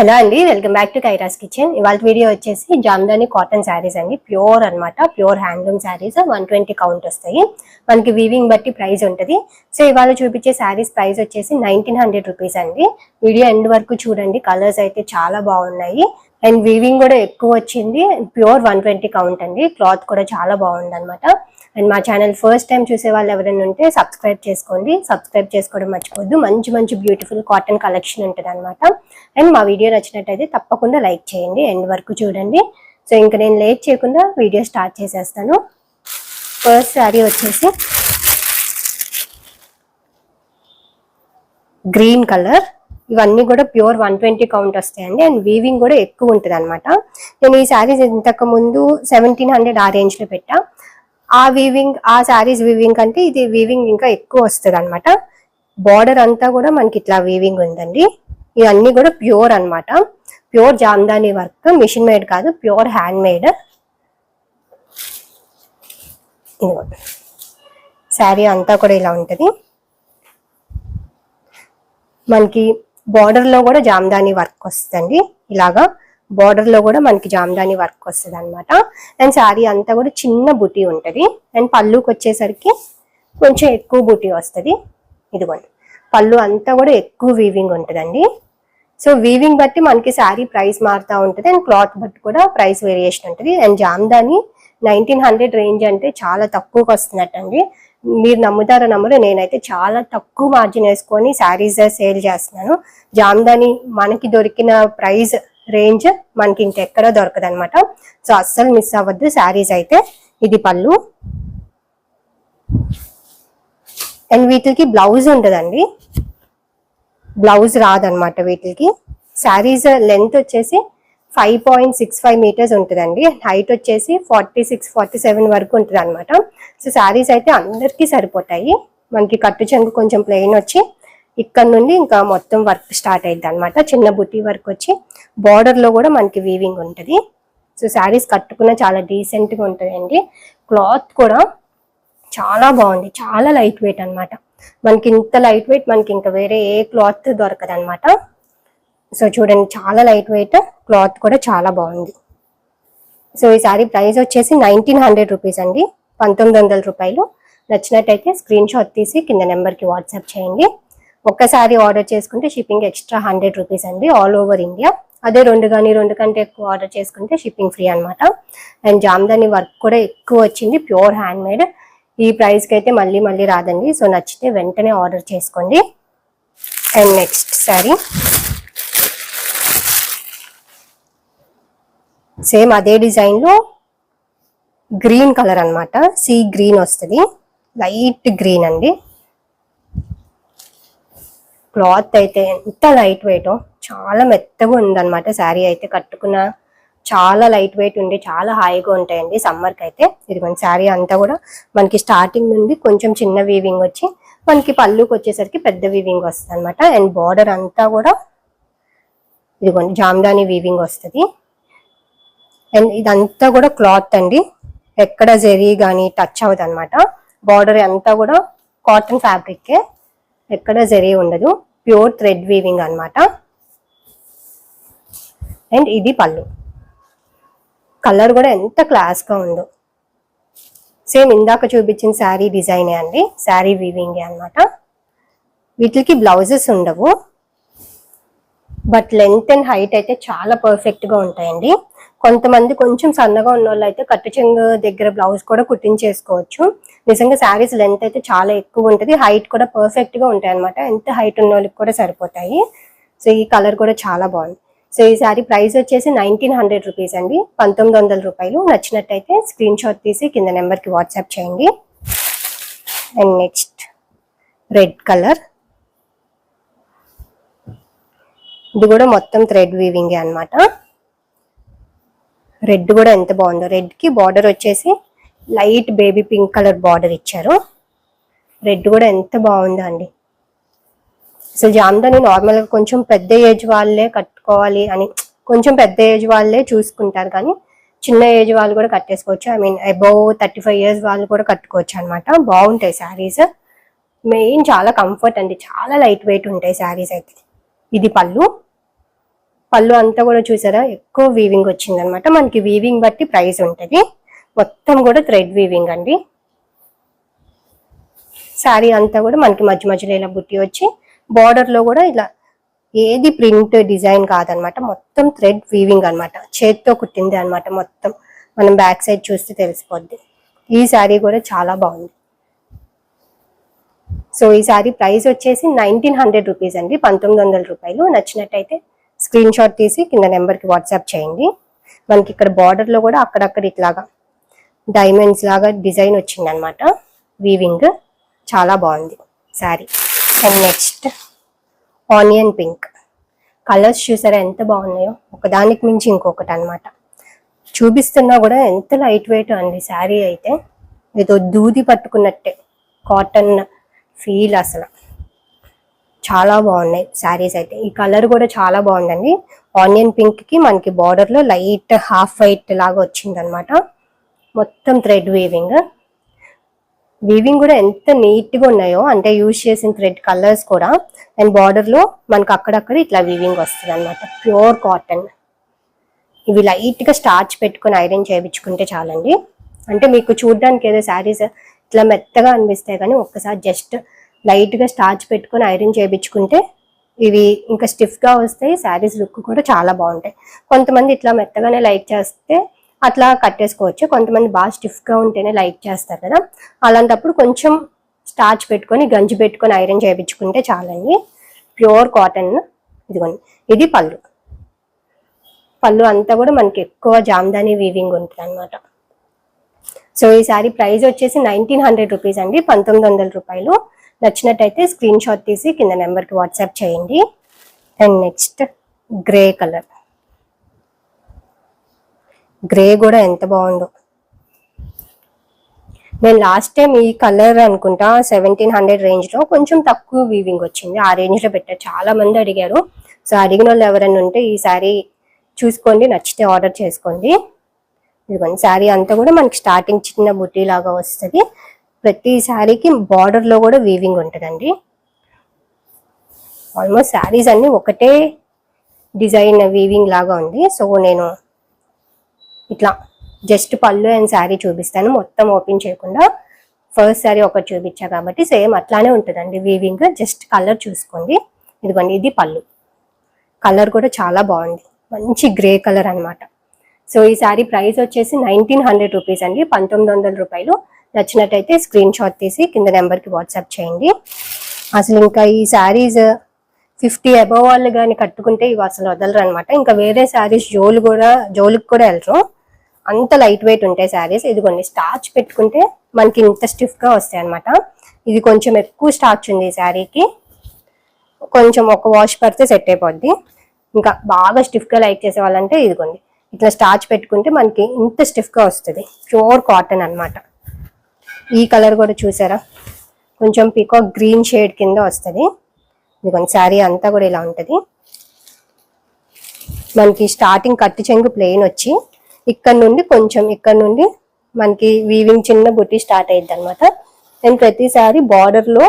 Hello అండి welcome back to Kaira's kitchen. ఇవాళ video వచ్చేసి జామ్దాని కాటన్ శారీస్ అండి. ప్యూర్ అన్నమాట pure handloom saris. One twenty count వస్తాయి. మనకి వీవింగ్ బట్టి ప్రైస్ ఉంటుంది. సో ఇవాళ చూపించే శారీస్ ప్రైస్ వచ్చేసి నైన్టీన్ హండ్రెడ్ రూపీస్ అండి. వీడియో ఎండ్ వరకు చూడండి. కలర్స్ అయితే చాలా బాగున్నాయి. అండ్ వీవింగ్ కూడా ఎక్కువ వచ్చింది. ప్యూర్ వన్ ట్వంటీ కౌంట్ అండి. క్లాత్ కూడా చాలా బాగుంది అనమాట అండ్ మా ఛానల్ ఫస్ట్ టైం చూసే వాళ్ళు ఎవరైనా ఉంటే సబ్స్క్రైబ్ చేసుకోండి. సబ్స్క్రైబ్ చేసుకోవడం మర్చిపోద్దు మంచి మంచి బ్యూటిఫుల్ కాటన్ కలెక్షన్ ఉంటుంది అనమాట అండ్ మా వీడియో నచ్చినట్టయితే తప్పకుండా లైక్ చేయండి. ఎండ్ వరకు చూడండి. సో ఇంకా నేను లేట్ చేయకుండా వీడియో స్టార్ట్ చేసేస్తాను. ఫస్ట్ శారీ వచ్చేసి గ్రీన్ కలర్. ఇవన్నీ కూడా ప్యూర్ వన్ ట్వంటీ కౌంట్ వస్తాయండి. అండ్ వీవింగ్ కూడా ఎక్కువ ఉంటుంది అనమాట నేను ఈ శారీస్ ఇంతకు ముందు సెవెంటీన్ హండ్రెడ్ ఆ రేంజ్లో పెట్టా. ఆ వీవింగ్ ఆ శారీస్ వీవింగ్ కంటే ఇది వీవింగ్ ఇంకా ఎక్కువ వస్తుంది అనమాట బార్డర్ అంతా కూడా మనకి ఇట్లా వీవింగ్ ఉందండి. ఇవన్నీ కూడా ప్యూర్ అన్నమాట. Pure Jamdani work machine made కాదు ప్యూర్ హ్యాండ్ మేడ్ శారీ అంతా కూడా ఇలా ఉంటుంది. మనకి బార్డర్లో కూడా జామ్దాని వర్క్ వస్తుందండి. ఇలాగా బార్డర్లో కూడా మనకి జామ్దాని వర్క్ వస్తుంది అనమాట అండ్ శారీ అంతా కూడా చిన్న బుటీ ఉంటుంది. అండ్ పళ్ళుకి వచ్చేసరికి కొంచెం ఎక్కువ బుటీ వస్తుంది. ఇదిగోండి. పళ్ళు అంతా కూడా ఎక్కువ వీవింగ్ ఉంటుందండి. సో వీవింగ్ బట్టి మనకి శారీ ప్రైస్ మారుతూ ఉంటుంది. అండ్ క్లాత్ బట్టి కూడా ప్రైస్ వేరియేషన్ ఉంటుంది. And Jamdani nineteen hundred range అంటే చాలా తక్కువకి వస్తున్నట్టండి. మీరు నమ్ముతారో నమ్మరు నేనైతే చాలా తక్కువ మార్జిన్ వేసుకొని శారీస్ సేల్ చేస్తున్నాను. జామ్దాని మనకి దొరికిన ప్రైస్ రేంజ్ మనకి ఇంకెక్కడ దొరకదు అనమాట సో అస్సలు మిస్ అవ్వద్దు. శారీస్ అయితే ఇది పళ్ళు. అండ్ వీటికి బ్లౌజ్ ఉంటుందండి. బ్లౌజ్ రాదనమాట వీటికి. శారీస్ లెంత్ వచ్చేసి five point six five metres ఉంటుందండి. హైట్ వచ్చేసి ఫార్టీ సిక్స్ ఫార్టీ సెవెన్ వరకు ఉంటుంది అనమాట సో శారీస్ అయితే అందరికీ సరిపోతాయి. మనకి కట్టు చెంగు కొంచెం ప్లెయిన్ వచ్చి ఇక్కడ నుండి ఇంకా మొత్తం వర్క్ స్టార్ట్ అయింది అనమాట చిన్న బుట్టి వర్క్ వచ్చి. బార్డర్లో లో కూడా మనకి వీవింగ్ ఉంటుంది. సో శారీస్ కట్టుకున్న చాలా డీసెంట్గా గా ఉంటుందండి క్లాత్ కూడా చాలా బాగుంది. చాలా లైట్ వెయిట్ అనమాట మనకి ఇంత లైట్ వెయిట్ మనకి ఇంకా వేరే ఏ క్లాత్ దొరకదు అనమాట సో చూడండి చాలా లైట్ వెయిట్ క్లాత్ కూడా చాలా బాగుంది. సో ఈ సారీ ప్రైస్ వచ్చేసి నైన్టీన్ హండ్రెడ్ రూపీస్ అండి. పంతొమ్మిది వందల రూపాయలు. నచ్చినట్టయితే స్క్రీన్ షాట్ తీసి కింద నెంబర్కి వాట్సాప్ చేయండి. ఒక్కసారి ఆర్డర్ చేసుకుంటే షిప్పింగ్ ఎక్స్ట్రా హండ్రెడ్ రూపీస్ అండి ఆల్ ఓవర్ ఇండియా అదే రెండు కానీ రెండు కంటే ఎక్కువ ఆర్డర్ చేసుకుంటే షిప్పింగ్ ఫ్రీ అనమాట అండ్ జామ్దాని వర్క్ కూడా ఎక్కువ వచ్చింది ప్యూర్ హ్యాండ్ మేడ్ ఈ ప్రైస్కి అయితే మళ్ళీ మళ్ళీ రాదండి. సో నచ్చితే వెంటనే ఆర్డర్ చేసుకోండి. అండ్ నెక్స్ట్ శారీ సేమ్ అదే డిజైన్లో గ్రీన్ కలర్ అనమాట సీ గ్రీన్ వస్తుంది. లైట్ గ్రీన్ అండి. క్లాత్ అయితే ఎంత లైట్ వెయిట్ చాలా మెత్తగా ఉందన్నమాట. శారీ అయితే కట్టుకున్న చాలా లైట్ వెయిట్ ఉండి చాలా హాయిగా ఉంటాయండి సమ్మర్కి అయితే. ఇది మన శారీ అంతా కూడా మనకి స్టార్టింగ్ నుండి కొంచెం చిన్న వీవింగ్ వచ్చి మనకి పళ్ళుకి వచ్చేసరికి పెద్ద వీవింగ్ వస్తుంది అనమాట అండ్ బార్డర్ అంతా కూడా ఇదిగోండి జామ్దాని వీవింగ్ వస్తుంది. అండ్ ఇదంతా కూడా క్లాత్ అండి. ఎక్కడ జెరీ కానీ టచ్ అవ్వదు అనమాట బార్డర్ అంతా కూడా కాటన్ ఫ్యాబ్రిక్కే ఎక్కడ జరీ ఉండదు. ప్యూర్ థ్రెడ్ వీవింగ్ అన్నమాట. అండ్ ఇది పళ్ళు. కలర్ కూడా ఎంత క్లాస్గా ఉందో. సేమ్ ఇందాక చూపించిన శారీ డిజైనే అండి. శారీ వీవింగే అన్నమాట. వీటికి బ్లౌజెస్ ఉండవు. బట్ లెంత్ అండ్ హైట్ అయితే చాలా పర్ఫెక్ట్గా ఉంటాయండి. కొంతమంది కొంచెం సన్నగా ఉన్న వాళ్ళు అయితే కట్టు చెంగు దగ్గర బ్లౌజ్ కూడా కుట్టించేసుకోవచ్చు. నిజంగా శారీస్ లెంత్ అయితే చాలా ఎక్కువ ఉంటుంది. హైట్ కూడా పర్ఫెక్ట్గా ఉంటాయి అనమాట ఎంత హైట్ ఉన్న వాళ్ళకి కూడా సరిపోతాయి. సో ఈ కలర్ కూడా చాలా బాగుంది. సో ఈ శారీ ప్రైస్ వచ్చేసి నైన్టీన్ హండ్రెడ్ రూపీస్ అండి. పంతొమ్మిది వందల రూపాయలు. నచ్చినట్టయితే స్క్రీన్ షాట్ తీసి కింద నెంబర్కి వాట్సాప్ చేయండి. అండ్ నెక్స్ట్ రెడ్ కలర్ ఇది కూడా మొత్తం థ్రెడ్ వీవింగే అనమాట రెడ్ కూడా ఎంత బాగుందో. రెడ్కి బార్డర్ వచ్చేసి light baby pink colour border ఇచ్చారు. రెడ్ కూడా ఎంత బాగుందో అండి. అసలు జామ్దాని నార్మల్గా కొంచెం పెద్ద ఏజ్ వాళ్ళే కట్టుకోవాలి అని కొంచెం పెద్ద ఏజ్ వాళ్ళే చూసుకుంటారు కానీ చిన్న ఏజ్ వాళ్ళు కూడా కట్టేసుకోవచ్చు. I mean above thirty five years వాళ్ళు కూడా కట్టుకోవచ్చు అనమాట బాగుంటాయి శారీస్ మెయిన్ చాలా కంఫర్ట్ అండి. చాలా లైట్ వెయిట్ ఉంటాయి శారీస్ అయితే. ఇది పళ్ళు. పళ్ళు అంతా కూడా చూసారా? ఎక్కువ వీవింగ్ వచ్చింది అనమాట మనకి వీవింగ్ బట్టి ప్రైస్ ఉంటుంది. మొత్తం కూడా థ్రెడ్ వీవింగ్ అండి. శారీ అంతా కూడా మనకి మధ్య మధ్యలో ఇలా బుట్టి వచ్చి బార్డర్లో కూడా ఇలా ఏది ప్రింట్ డిజైన్ కాదనమాట మొత్తం థ్రెడ్ వీవింగ్ అన్నమాట. చేత్తో కుట్టింది అన్నమాట మొత్తం. మనం బ్యాక్ సైడ్ చూస్తే తెలిసిపోద్ది. ఈ శారీ కూడా చాలా బాగుంది. సో ఈ శారీ ప్రైస్ వచ్చేసి నైన్టీన్ హండ్రెడ్ రూపీస్ అండి. పంతొమ్మిది వందల రూపాయలు. నచ్చినట్టయితే స్క్రీన్ షాట్ తీసి కింద నెంబర్కి వాట్సాప్ చేయండి. మనకి ఇక్కడ బార్డర్లో లో కూడా అక్కడక్కడ ఇట్లాగా డైమండ్స్ లాగా డిజైన్ వచ్చింది అనమాట వీవింగ్ చాలా బాగుంది. Sari. And next onion pink. Colours చూసారా ఎంత బాగున్నాయో? ఒకదానికి మించి ఇంకొకటి అన్నమాట. చూపిస్తున్నా కూడా ఎంత లైట్ వెయిట్ అండి శారీ అయితే. ఏదో దూది పట్టుకున్నట్టే. కాటన్ ఫీల్ అసలు. చాలా బాగున్నాయి శారీస్ అయితే. ఈ కలర్ కూడా చాలా బాగుందండి. ఆనియన్ పింక్కి మనకి బార్డర్లో లైట్ హాఫ్ వైట్ లాగా వచ్చింది అనమాట మొత్తం థ్రెడ్ వీవింగ్ వీవింగ్ కూడా ఎంత నీట్గా ఉన్నాయో అంటే యూజ్ చేసిన థ్రెడ్ కలర్స్ కూడా అండ్ బార్డర్లో మనకి అక్కడక్కడ ఇట్లా వీవింగ్ వస్తుంది అనమాట ప్యూర్ కాటన్ ఇవి లైట్గా స్టార్చ్ పెట్టుకొని ఐరన్ చేయించుకుంటే చాలండి. అంటే మీకు చూడడానికి ఏదో శారీస్ ఇట్లా మెత్తగా అనిపిస్తాయి కానీ ఒక్కసారి జస్ట్ లైట్గా స్టార్చ్ పెట్టుకొని ఐరన్ చేయించుకుంటే ఇవి ఇంకా స్టిఫ్గా వస్తాయి శారీస్ లుక్ కూడా చాలా బాగుంటాయి. కొంతమంది ఇట్లా మెత్తగానే లైక్ చేస్తే అట్లా కట్టేసుకోవచ్చు. కొంతమంది బాగా స్టిఫ్గా ఉంటేనే లైక్ చేస్తారు కదా. అలాంటప్పుడు కొంచెం స్టార్చ్ పెట్టుకొని గంజి పెట్టుకొని ఐరన్ చేయించుకుంటే చాలండి. ప్యూర్ కాటన్ ఇదిగోండి. ఇది పళ్ళు. పళ్ళు అంతా కూడా మనకి ఎక్కువ జామ్దాని వీవింగ్ ఉంటుంది అనమాట సో ఈ సారీ ప్రైస్ వచ్చేసి నైన్టీన్ హండ్రెడ్ రూపీస్ అండి. పంతొమ్మిది వందల రూపాయలు. నచ్చినట్టయితే స్క్రీన్ షాట్ తీసి కింద నెంబర్కి వాట్సాప్ చేయండి. And next grey colour. Grey కూడా ఎంత బాగుందో. నేను లాస్ట్ టైం ఈ కలర్ అనుకుంటా సెవెంటీన్ హండ్రెడ్ రేంజ్లో కొంచెం తక్కువ వీవింగ్ వచ్చింది. ఆ రేంజ్లో పెట్టారు చాలా మంది అడిగారు. సో అడిగిన వాళ్ళు ఎవరైనా ఉంటే ఈ శారీ చూసుకోండి నచ్చితే ఆర్డర్ చేసుకోండి. ఇదిగోండి శారీ అంతా కూడా మనకి స్టార్టింగ్ చిన్న బుట్టి లాగా వస్తుంది. ప్రతి శారీకి బార్డర్లో కూడా వీవింగ్ ఉంటుందండి. ఆల్మోస్ట్ శారీస్ అన్ని ఒకటే డిజైన్ వీవింగ్ లాగా ఉంది. సో నేను ఇట్లా జస్ట్ పళ్ళు అండ్ శారీ చూపిస్తాను. మొత్తం ఓపెన్ చేయకుండా ఫస్ట్ శారీ ఒకటి చూపించా కాబట్టి సేమ్ అట్లానే ఉంటుందండి వీవింగ్ జస్ట్ కలర్ చూసుకోండి. ఇదిగోండి ఇది పళ్ళు. కలర్ కూడా చాలా బాగుంది. మంచి గ్రే కలర్ అనమాట సో ఈ శారీ ప్రైస్ వచ్చేసి నైన్టీన్ హండ్రెడ్ రూపీస్ అండి. పంతొమ్మిది వందల రూపాయలు. నచ్చినట్టయితే స్క్రీన్ షాట్ తీసి కింద నెంబర్కి వాట్సాప్ చేయండి. అసలు ఇంకా ఈ శారీస్ ఫిఫ్టీ అబవ్ వాళ్ళు కానీ కట్టుకుంటే ఇవి అసలు వదలరు అనమాట ఇంకా వేరే శారీస్ జోలు కూడా జోలుకి కూడా వెళ్ళరు. అంత లైట్ వెయిట్ ఉంటాయి శారీస్. ఇదిగోండి స్టార్చ్ పెట్టుకుంటే మనకి ఇంత స్టిఫ్గా వస్తాయి అనమాట ఇది కొంచెం ఎక్కువ స్టార్చ్ ఉంది ఈ శారీకి. కొంచెం ఒక వాష్ పడితే సెట్ అయిపోద్ది. ఇంకా బాగా స్టిఫ్గా లైట్ లైక్ చేసే వాళ్ళంటే ఇదిగోండి ఇట్లా స్టార్చ్ పెట్టుకుంటే మనకి ఇంత స్టిఫ్గా వస్తుంది. ప్యూర్ కాటన్ అన్నమాట. ఈ కలర్ కూడా చూసారా? కొంచెం పీకాక్ గ్రీన్ షేడ్ కింద వస్తుంది. మీకు శారీ అంతా కూడా ఇలా ఉంటుంది. మనకి స్టార్టింగ్ కట్టు చెంగు ప్లెయిన్ వచ్చి ఇక్కడ నుండి కొంచెం ఇక్కడ నుండి మనకి వీవింగ్ చిన్న బుట్టి స్టార్ట్ అయ్యింది అనమాట అండ్ ప్రతిసారి బార్డర్లో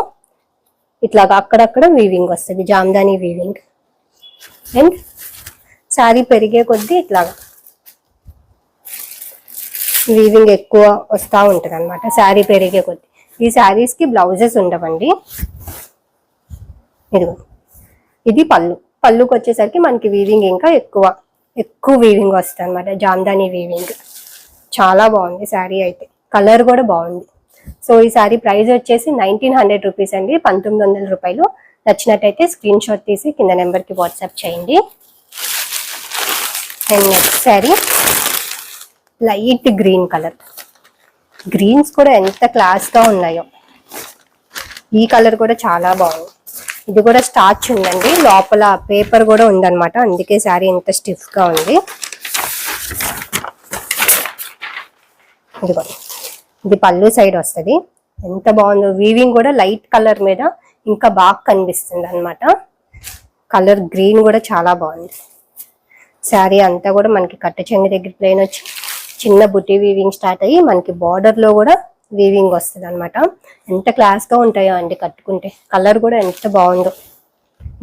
ఇట్లాగా అక్కడక్కడ వీవింగ్ వస్తుంది జామ్దాని వీవింగ్ అండ్ శారీ పెరిగే కొద్దీ ఇట్లాగా వీవింగ్ ఎక్కువ వస్తూ ఉంటుంది అనమాట శారీ పెరిగే కొద్ది. ఈ శారీస్కి బ్లౌజెస్ ఉండవండి. ఇదిగో. ఇది పళ్ళు. పళ్ళుకి వచ్చేసరికి మనకి వీవింగ్ ఇంకా ఎక్కువ ఎక్కువ వీవింగ్ వస్తుంది అనమాట జామ్దాని వీవింగ్ చాలా బాగుంది శారీ అయితే. కలర్ కూడా బాగుంది. సో ఈ శారీ ప్రైస్ వచ్చేసి నైన్టీన్ హండ్రెడ్ రూపీస్ అండి. పంతొమ్మిది వందల రూపాయలు. నచ్చినట్టయితే స్క్రీన్ షాట్ తీసి కింద నెంబర్కి వాట్సాప్ చేయండి. And next sari. Light green colour. Greens కూడా ఎంత క్లాస్గా ఉన్నాయో. ఈ కలర్ కూడా చాలా బాగుంది. ఇది కూడా స్టార్చ్ ఉందండి. లోపల పేపర్ కూడా ఉందన్నమాట. అందుకే శారీ ఎంత స్టిఫ్గా ఉంది. ఇదిగో ఇది పళ్ళు సైడ్ వస్తుంది. ఎంత బాగుందో. వీవింగ్ కూడా లైట్ కలర్ మీద ఇంకా బాగా కనిపిస్తుంది అనమాట కలర్ గ్రీన్ కూడా చాలా బాగుంది. శారీ అంతా కూడా మనకి కట్ట చెంగు దగ్గర ప్లేన్ వచ్చి చిన్న బుట్టి వీవింగ్ స్టార్ట్ అయ్యి మనకి బార్డర్లో లో కూడా వీవింగ్ వస్తుంది అనమాట ఎంత క్లాస్గా ఉంటాయో అండి కట్టుకుంటే. కలర్ కూడా ఎంత బాగుందో.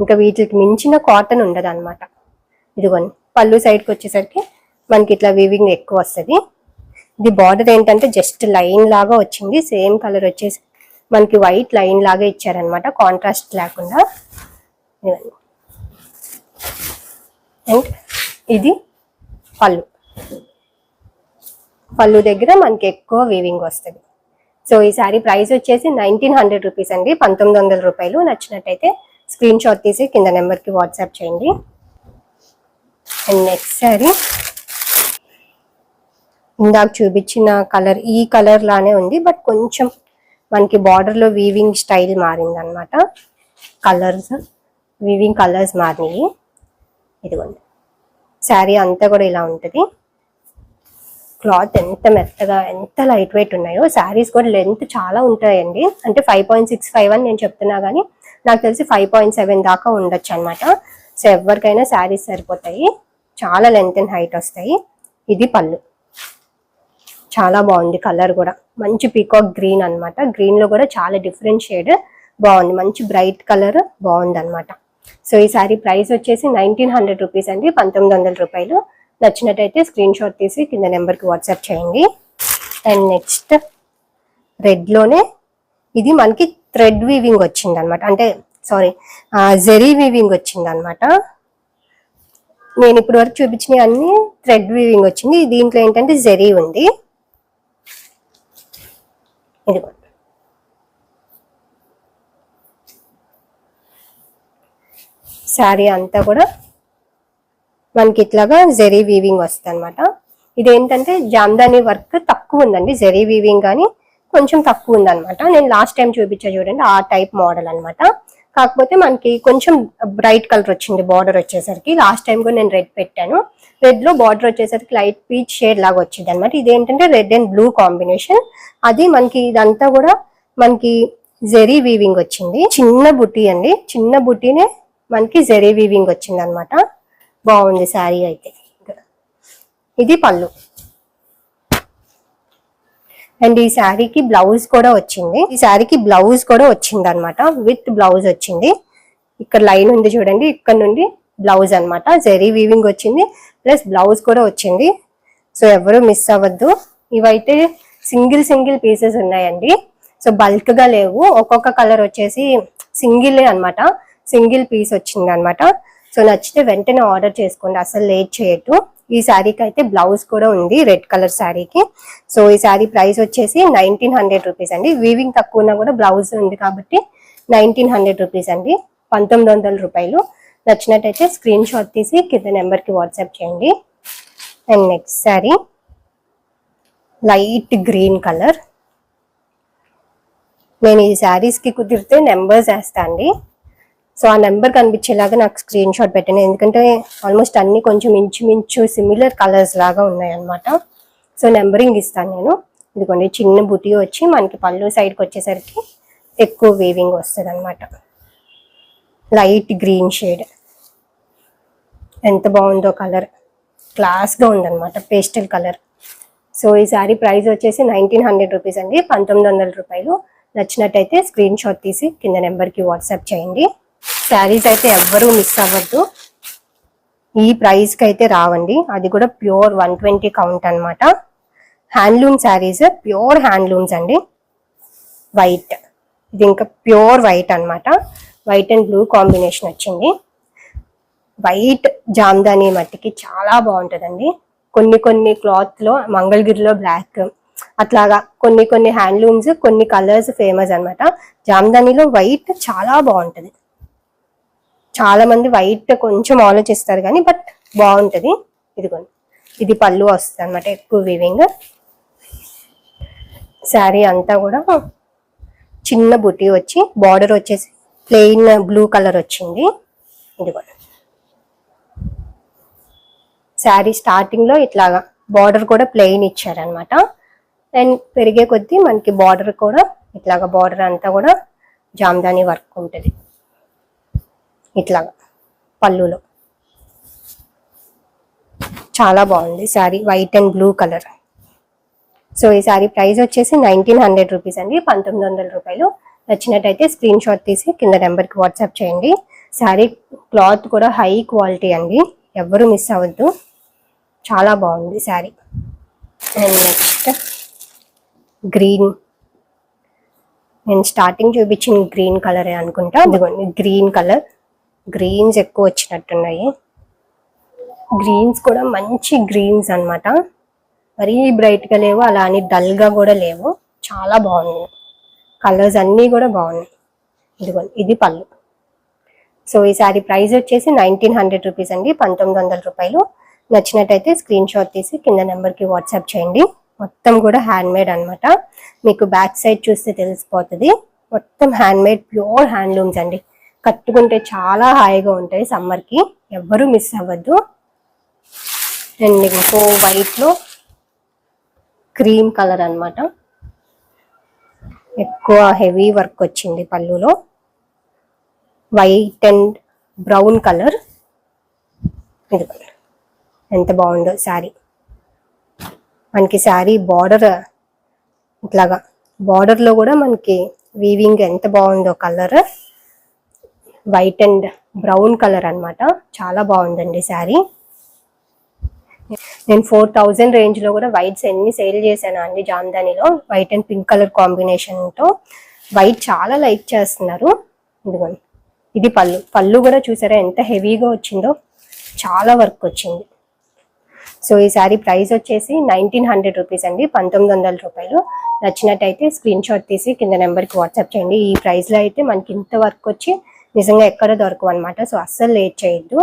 ఇంకా వీటికి మించిన కాటన్ ఉండదు అనమాట ఇదిగోండి పళ్ళు సైడ్కి వచ్చేసరికి మనకి ఇట్లా వీవింగ్ ఎక్కువ వస్తుంది. ఇది బార్డర్ ఏంటంటే జస్ట్ లైన్ లాగా వచ్చింది. సేమ్ కలర్ వచ్చేసి మనకి వైట్ లైన్ లాగా ఇచ్చారనమాట కాంట్రాస్ట్ లేకుండా. ఇదిగోండి. అండ్ ఇది పళ్ళు. పళ్ళు దగ్గర మనకి ఎక్కువ వీవింగ్ వస్తుంది. సో ఈ శారీ ప్రైస్ వచ్చేసి నైన్టీన్ హండ్రెడ్ రూపీస్ అండి. పంతొమ్మిది వందల రూపాయలు. నచ్చినట్టయితే స్క్రీన్ షాట్ తీసి కింద నెంబర్కి వాట్సాప్ చేయండి. అండ్ నెక్స్ట్ సారీ ఇందాక చూపించిన కలర్ ఈ కలర్ లానే ఉంది. బట్ కొంచెం మనకి బార్డర్లో వీవింగ్ స్టైల్ మారింది అనమాట కలర్స్ వీవింగ్ కలర్స్ మారినాయి ఇదిగోండి. శారీ అంతా కూడా ఇలా ఉంటుంది. క్లాత్ ఎంత మెత్తగా ఎంత లైట్ వెయిట్ ఉన్నాయో శారీస్ కూడా లెంత్ చాలా ఉంటాయండి. అంటే ఫైవ్ పాయింట్ సిక్స్ ఫైవ్ అని నేను చెప్తున్నా కానీ నాకు తెలిసి ఫైవ్ పాయింట్ సెవెన్ దాకా ఉండొచ్చు అనమాట సో ఎవరికైనా శారీస్ సరిపోతాయి. చాలా లెంత్ అండ్ హైట్ వస్తాయి. ఇది పళ్ళు. చాలా బాగుంది కలర్ కూడా. మంచి పీకాక్ గ్రీన్ అన్నమాట. గ్రీన్లో కూడా చాలా డిఫరెంట్ షేడ్ బాగుంది. మంచి బ్రైట్ కలర్ బాగుంది అనమాట సో ఈ సారీ ప్రైస్ వచ్చేసి నైన్టీన్ హండ్రెడ్ రూపీస్ అండి. పంతొమ్మిది వందల రూపాయలు. నచ్చినట్టయితే స్క్రీన్ షాట్ తీసి కింద నెంబర్కి వాట్సాప్ చేయండి. అండ్ నెక్స్ట్ రెడ్లోనే ఇది మనకి థ్రెడ్ వీవింగ్ వచ్చింది అనమాట అంటే సారీ జెరీ వీవింగ్ వచ్చింది అనమాట నేను ఇప్పుడు వరకు చూపించిన అన్ని థ్రెడ్ వీవింగ్ వచ్చింది. దీంట్లో ఏంటంటే జెరీ ఉంది. ఇది శారీ అంతా కూడా మనకి ఇట్లాగా జెరీ వీవింగ్ వస్తుంది అనమాట ఇదేంటంటే జామ్దాని వర్క్ తక్కువ ఉందండి జెరీ వీవింగ్ కానీ కొంచెం తక్కువ ఉందన్నమాట. నేను లాస్ట్ టైం చూపించా చూడండి ఆ టైప్ మోడల్ అనమాట కాకపోతే మనకి కొంచెం బ్రైట్ కలర్ వచ్చింది బార్డర్ వచ్చేసరికి. లాస్ట్ టైం కూడా నేను రెడ్ పెట్టాను. రెడ్లో బార్డర్ వచ్చేసరికి లైట్ పీచ్ షేడ్ లాగా వచ్చింది అనమాట ఇదేంటంటే రెడ్ అండ్ బ్లూ కాంబినేషన్ అది మనకి ఇదంతా కూడా మనకి జెరీ వీవింగ్ వచ్చింది. చిన్న బుట్టి అండి. చిన్న బుట్టినే మనకి జెరీ వీవింగ్ వచ్చింది అనమాట బాగుంది శారీ అయితే. ఇది పళ్ళు. అండ్ ఈ శారీకి బ్లౌజ్ కూడా వచ్చింది. ఈ శారీకి బ్లౌజ్ కూడా వచ్చింది అనమాట విత్ బ్లౌజ్ వచ్చింది. ఇక్కడ లైన్ ఉంది చూడండి. ఇక్కడ నుండి బ్లౌజ్ అనమాట జెరీ వీవింగ్ వచ్చింది. ప్లస్ బ్లౌజ్ కూడా వచ్చింది. సో ఎవరు మిస్ అవ్వద్దు. ఇవైతే సింగిల్ సింగిల్ పీసెస్ ఉన్నాయండి. సో బల్క్గా లేవు. ఒక్కొక్క కలర్ వచ్చేసి సింగిల్ అన్నమాట. సింగిల్ పీస్ వచ్చింది అనమాట సో నచ్చితే వెంటనే ఆర్డర్ చేసుకోండి. అసలు లేట్ చేయొద్దు. ఈ శారీకి అయితే బ్లౌజ్ కూడా ఉంది రెడ్ కలర్ శారీకి. సో ఈ శారీ ప్రైస్ వచ్చేసి నైన్టీన్ హండ్రెడ్ రూపీస్ అండి. వీవింగ్ తక్కువ ఉన్నా కూడా బ్లౌజ్ ఉంది కాబట్టి నైన్టీన్ హండ్రెడ్ రూపీస్ అండి. పంతొమ్మిది వందల రూపాయలు. నచ్చినట్టయితే స్క్రీన్ షాట్ తీసి కింద నెంబర్కి వాట్సాప్ చేయండి. And next sari. Light green colour. నేను ఈ శారీస్కి కుదిరితే నెంబర్స్ వేస్తా అండి. సో ఆ నెంబర్ కనిపించేలాగా నాకు స్క్రీన్ షాట్ పెట్టాను. ఎందుకంటే ఆల్మోస్ట్ అన్ని కొంచెం ఇంచుమించు సిమిలర్ కలర్స్ లాగా ఉన్నాయి అన్నమాట సో నెంబరింగ్ ఇస్తాను నేను. ఇదిగోండి చిన్న బుటీ వచ్చి మనకి పళ్ళు సైడ్కి వచ్చేసరికి ఎక్కువ వేవింగ్ వస్తుంది అనమాట లైట్ గ్రీన్ షేడ్ ఎంత బాగుందో కలర్ క్లాస్గా ఉందన్నమాట పేస్టల్ కలర్ సో ఈ సారీ ప్రైస్ వచ్చేసి నైన్టీన్ హండ్రెడ్ రూపీస్ అండి. పంతొమ్మిది వందల రూపాయలు. నచ్చినట్టయితే స్క్రీన్ షాట్ తీసి కింద నెంబర్కి వాట్సాప్ చేయండి. శారీస్ అయితే ఎవ్వరూ మిస్ అవ్వద్దు. ఈ ప్రైస్కి అయితే రావండి. అది కూడా ప్యూర్ వన్ ట్వంటీ కౌంట్ అనమాట హ్యాండ్లూమ్ శారీస్ ప్యూర్ హ్యాండ్లూమ్స్ అండి. వైట్ ఇది ఇంకా ప్యూర్ వైట్ అన్నమాట. వైట్ అండ్ బ్లూ కాంబినేషన్ వచ్చింది. వైట్ జామ్దాని మట్టికి చాలా బాగుంటుందండి. కొన్ని కొన్ని క్లాత్లో మంగళగిరిలో బ్లాక్ అట్లాగా కొన్ని కొన్ని హ్యాండ్లూమ్స్ కొన్ని కలర్స్ ఫేమస్ అనమాట జామ్దానిలో వైట్ చాలా బాగుంటుంది. చాలా మంది వైట్ కొంచెం ఆలోచిస్తారు కానీ బట్ బాగుంటుంది. ఇదిగోండి. ఇది పళ్ళు వస్తుంది అనమాట ఎక్కువ వీవింగ్ శారీ అంతా కూడా చిన్న బుటీ వచ్చి బార్డర్ వచ్చేసి ప్లెయిన్ బ్లూ కలర్ వచ్చింది. ఇదిగోండి. శారీ స్టార్టింగ్లో ఇట్లాగా బార్డర్ కూడా ప్లెయిన్ ఇచ్చారనమాట అండ్ పెరిగే కొద్దీ మనకి బార్డర్ కూడా ఇట్లాగా బార్డర్ అంతా కూడా జామ్దాని వర్క్ ఉంటుంది. ఇట్లాగా పళ్ళులో. చాలా బాగుంది sari white and blue colour so ఈ శారీ ప్రైస్ వచ్చేసి నైన్టీన్ హండ్రెడ్ రూపీస్ అండి. పంతొమ్మిది వందల రూపాయలు. నచ్చినట్టయితే స్క్రీన్ షాట్ తీసి కింద నెంబర్కి వాట్సాప్ చేయండి. శారీ క్లాత్ కూడా హై క్వాలిటీ అండి. ఎవ్వరు మిస్ అవ్వద్దు. చాలా బాగుంది శారీ. అండ్ నెక్స్ట్ గ్రీన్ నేను స్టార్టింగ్ చూపించిన గ్రీన్ కలరే అనుకుంటా. అందుకోండి గ్రీన్ కలర్ గ్రీన్స్ ఎక్కువ వచ్చినట్టున్నాయి. గ్రీన్స్ కూడా మంచి గ్రీన్స్ అన్నమాట. మరీ బ్రైట్గా లేవు అలా అని డల్గా కూడా లేవు. చాలా బాగున్నాయి. కలర్స్ అన్నీ కూడా బాగున్నాయి. ఇదిగోండి ఇది పళ్ళు. సో ఈ ప్రైస్ వచ్చేసి నైన్టీన్ హండ్రెడ్ రూపీస్ అండి. పంతొమ్మిది వందల రూపాయలు. నచ్చినట్టయితే స్క్రీన్ షాట్ తీసి కింద నెంబర్కి వాట్సాప్ చేయండి. మొత్తం కూడా హ్యాండ్ మేడ్ అనమాట మీకు బ్యాక్ సైడ్ చూస్తే తెలిసిపోతుంది. మొత్తం హ్యాండ్ మేడ్ ప్యూర్ హ్యాండ్లూమ్స్ అండి. కట్టుకుంటే చాలా హాయిగా ఉంటాయి సమ్మర్కి. ఎవ్వరూ మిస్ అవ్వద్దు. అండ్ ఇంకో వైట్లో క్రీమ్ కలర్ అన్నమాట. ఎక్కువ హెవీ వర్క్ వచ్చింది పళ్ళులో. White and brown colour. ఇది కలర్. ఎంత బాగుందో శారీ. మనకి శారీ బార్డర్ ఇట్లాగా. బార్డర్లో కూడా మనకి వీవింగ్ ఎంత బాగుందో colour. White and brown colour అన్నమాట. చాలా బాగుందండి శారీ. నేను ఫోర్ థౌజండ్ రేంజ్లో కూడా వైట్స్ ఎన్ని సేల్ చేశాను అండి జామ్దానిలో. వైట్ అండ్ పింక్ కలర్ కాంబినేషన్తో. వైట్ చాలా లైక్ చేస్తున్నారు. ఇదిగోండి. ఇది పళ్ళు. పళ్ళు కూడా చూసారా ఎంత హెవీగా వచ్చిందో. చాలా వర్క్ వచ్చింది. సో ఈ సారీ ప్రైస్ వచ్చేసి నైన్టీన్ హండ్రెడ్ రూపీస్ అండి. పంతొమ్మిది వందల రూపాయలు. నచ్చినట్టయితే స్క్రీన్ షాట్ తీసి కింద నెంబర్కి వాట్సాప్ చేయండి. ఈ ప్రైస్లో అయితే మనకి ఇంత వర్క్ వచ్చి నిజంగా ఎక్కడ దొరకవు అనమాట సో అస్సలు లేట్ చేయొద్దు.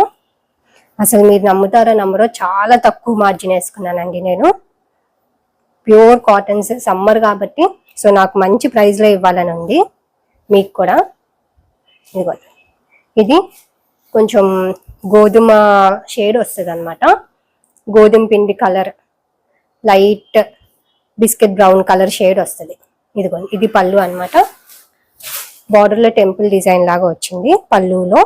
అసలు మీరు నమ్ముతారో నమ్మరో చాలా తక్కువ మార్జిన్ వేసుకున్నానండి నేను. ప్యూర్ కాటన్స్ సమ్మర్ కాబట్టి. సో నాకు మంచి ప్రైస్లో ఇవ్వాలని ఉంది. మీకు కూడా. ఇదిగో. ఇది కొంచెం గోధుమ షేడ్ వస్తుంది అనమాట గోధుమ పిండి colour light biscuit brown colour shade వస్తుంది. ఇదిగోండి ఇది పళ్ళు అనమాట బార్డర్లో టెంపుల్ డిజైన్ లాగా వచ్చింది పళ్ళులో.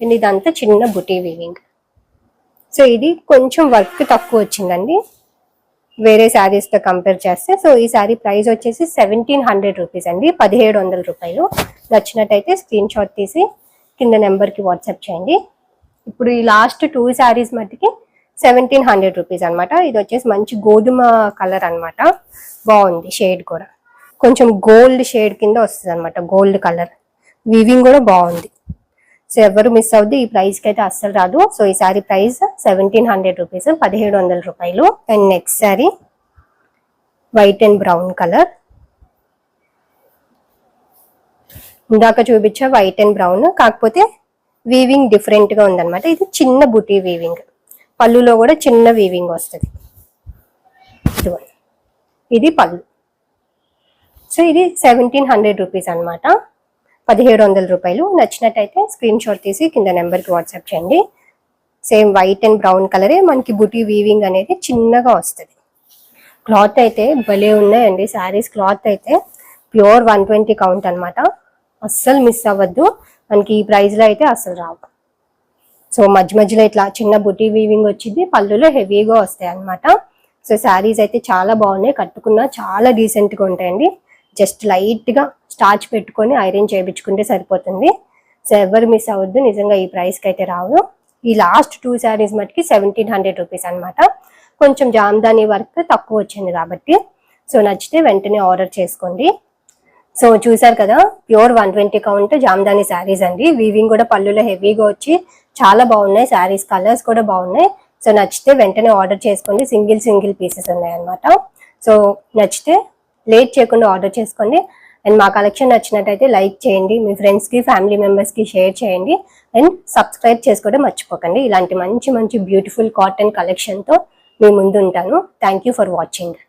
అండ్ ఇదంతా చిన్న బుటీ వీవింగ్ సో ఇది కొంచెం వర్క్ తక్కువ వచ్చిందండి. వేరే శారీస్తో కంపేర్ చేస్తే సో ఈ శారీ ప్రైస్ వచ్చేసి సెవెంటీన్ హండ్రెడ్ రూపీస్ అండి. పదిహేడు వందల రూపాయలు. నచ్చినట్టయితే స్క్రీన్ షాట్ తీసి కింద నెంబర్కి వాట్సాప్ చేయండి. ఇప్పుడు ఈ లాస్ట్ టూ శారీస్ మట్టికి సెవెంటీన్ హండ్రెడ్ రూపీస్ అనమాట ఇది వచ్చేసి మంచి గోధుమ కలర్ అనమాట బాగుంది షేడ్ కూడా. కొంచెం గోల్డ్ షేడ్ కింద వస్తుంది అనమాట గోల్డ్ కలర్. వివింగ్ కూడా బాగుంది. సో ఎవరు మిస్ అవుద్ది ఈ ప్రైస్కి అయితే అస్సలు రాదు. సో ఈ sari price seventeen hundred rupees పదిహేడు వందల రూపాయలు. And next sari white and brown colour ఇందాక చూపించా వైట్ అండ్ బ్రౌన్ కాకపోతే వీవింగ్ డిఫరెంట్గా ఉందన్నమాట. ఇది చిన్న బుటీ వీవింగ్ పళ్ళులో కూడా చిన్న వీవింగ్ వస్తుంది. ఇది పళ్ళు. సో ఇది సెవెంటీన్ హండ్రెడ్ రూపీస్ అనమాట పదిహేడు వందల రూపాయలు. నచ్చినట్టయితే స్క్రీన్ షాట్ తీసి కింద నెంబర్కి వాట్సాప్ చేయండి. సేమ్ వైట్ అండ్ బ్రౌన్ కలరే మనకి బుటీ వీవింగ్ అనేది చిన్నగా వస్తుంది. క్లాత్ అయితే భలే ఉన్నాయండి. శారీస్ క్లాత్ అయితే ప్యూర్ వన్ ట్వంటీ కౌంట్ అనమాట అస్సలు మిస్ అవ్వద్దు. మనకి ఈ ప్రైస్లో అయితే అస్సలు రావు. సో మధ్య మధ్యలో ఇట్లా చిన్న బుటీ వీవింగ్ వచ్చింది. పళ్ళులో హెవీగా వస్తాయి అన్నమాట. సో శారీస్ అయితే చాలా బాగున్నాయి. కట్టుకున్నా చాలా డీసెంట్గా ఉంటాయండి. జస్ట్ లైట్గా స్టార్చ్ పెట్టుకొని ఐరన్ చేయించుకుంటే సరిపోతుంది. సో ఎవరు మిస్ అవ్వద్దు నిజంగా ఈ ప్రైస్కి అయితే రావు. ఈ లాస్ట్ టూ శారీస్ మటుకి సెవెంటీన్ హండ్రెడ్ రూపీస్ అనమాట కొంచెం జామ్దాని వర్క్ తక్కువ వచ్చింది కాబట్టి. సో నచ్చితే వెంటనే ఆర్డర్ చేసుకోండి. సో చూసారు కదా pure one twenty count Jamdani sarees అండి. వీవింగ్ కూడా పళ్ళులో హెవీగా వచ్చి చాలా బాగున్నాయి. శారీస్ కలర్స్ కూడా బాగున్నాయి. సో నచ్చితే వెంటనే ఆర్డర్ చేసుకోండి. సింగిల్ సింగిల్ పీసెస్ ఉన్నాయి అనమాట సో నచ్చితే లేట్ చేయకుండా ఆర్డర్ చేసుకోండి. అండ్ మా కలెక్షన్ నచ్చినట్టయితే లైక్ చేయండి. మీ ఫ్రెండ్స్కి ఫ్యామిలీ మెంబర్స్కి షేర్ చేయండి. అండ్ సబ్స్క్రైబ్ చేసుకోవడం మర్చిపోకండి. ఇలాంటి మంచి మంచి బ్యూటిఫుల్ కాటన్ కలెక్షన్తో మీ ముందు ఉంటాను థ్యాంక్ యూ ఫర్ వాచింగ్